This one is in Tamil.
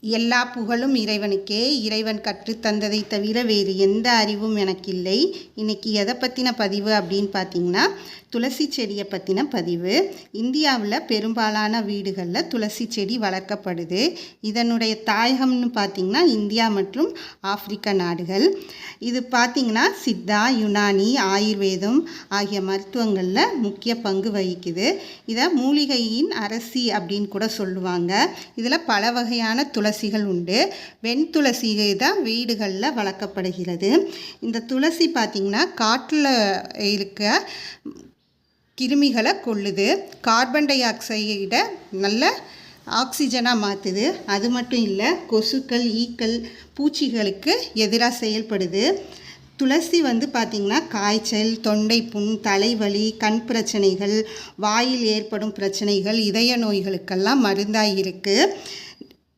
எல்லா புகழும் இறைவனுக்கே. இறைவன் கற்றுத்தந்ததை தவிர வேறு எந்த அறிவும் எனக்கு இல்லை இன்றைக்கி எதை பற்றின பதிவு அப்படின்னு பார்த்தீங்கன்னா துளசி செடியை பற்றின பதிவு. இந்தியாவில் பெரும்பாலான வீடுகளில் துளசி செடி வளர்க்கப்படுது. இதனுடைய தாயகம்னு பார்த்திங்கன்னா இந்தியா மற்றும் ஆப்பிரிக்க நாடுகள். இது பார்த்தீங்கன்னா சித்தா யுனானி ஆயுர்வேதம் ஆகிய மருத்துவங்களில் முக்கிய பங்கு வகிக்குது. இதை மூலிகையின் அரசி அப்படின்னு கூட சொல்லுவாங்க. இதில் பல வகையான துளசிகள் உண்டு. வெண்துளசி தான் வீடுகளில் வளர்க்கப்படுகிறது. இந்த துளசி பார்த்திங்கன்னா காற்றில் இருக்க கிருமிகளை கொள்ளுது கார்பன் டை ஆக்சைடை நல்ல ஆக்சிஜனாக மாற்றுது அது மட்டும் இல்லை கொசுக்கள் ஈக்கள் பூச்சிகளுக்கு எதிராக செயல்படுது. துளசி வந்து பார்த்திங்கன்னா காய்ச்சல் தொண்டை புண் தலைவலி கண் பிரச்சனைகள் வாயில் ஏற்படும் பிரச்சனைகள் இதய நோய்களுக்கெல்லாம் மருந்தாக இருக்குது